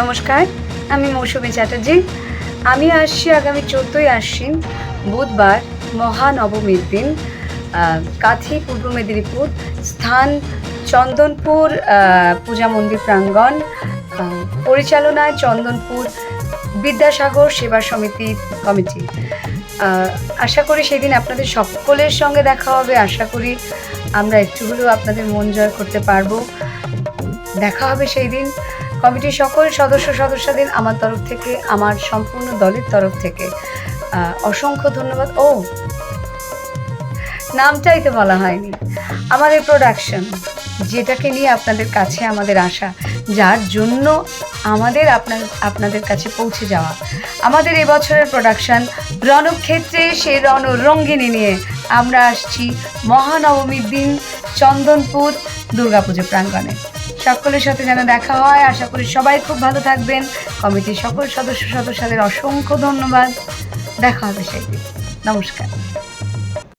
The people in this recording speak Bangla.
নমস্কার, আমি মৌসুমী চ্যাটার্জি। আমি আসছি আগামী চোদ্দোই আশ্বিন, বুধবার, মহানবমীর দিন কাথি, পূর্ব মেদিনীপুর, স্থান, চন্দনপুর পূজা মন্দির প্রাঙ্গণ পরিচালনায় চন্দনপুর বিদ্যাসাগর সেবা সমিতি কমিটি। আশা করি সেদিন আপনাদের সকলের সঙ্গে দেখা হবে। আশা করি আমরা একটু হলেও আপনাদের মন জয় করতে পারব। দেখা হবে সেই দিন। কমিটির সকল সদস্য সদস্যদের আমার তরফ থেকে, আমার সম্পূর্ণ দলের তরফ থেকে অসংখ্য ধন্যবাদ। ও, নামটাই তো বলা হয়নি। আমাদের প্রোডাকশন যেটাকে নিয়ে আপনাদের কাছে আমাদের আসা যার জন্য আমাদের আপনার, আপনাদের কাছে পৌঁছে যাওয়া। আমাদের এবছরের প্রোডাকশন রণক্ষেত্রে সে রণ রঙ্গিনী নিয়ে আমরা আসছি মহানবমীর দিন চন্দনপুর দুর্গাপুজো প্রাঙ্গণে। সকলের সাথে যেন দেখা হয়। আশা করি সবাই খুব ভালো থাকবেন। কমিটির সকল সদস্য সদস্যদের অসংখ্য ধন্যবাদ। দেখা হবে সেই নমস্কার।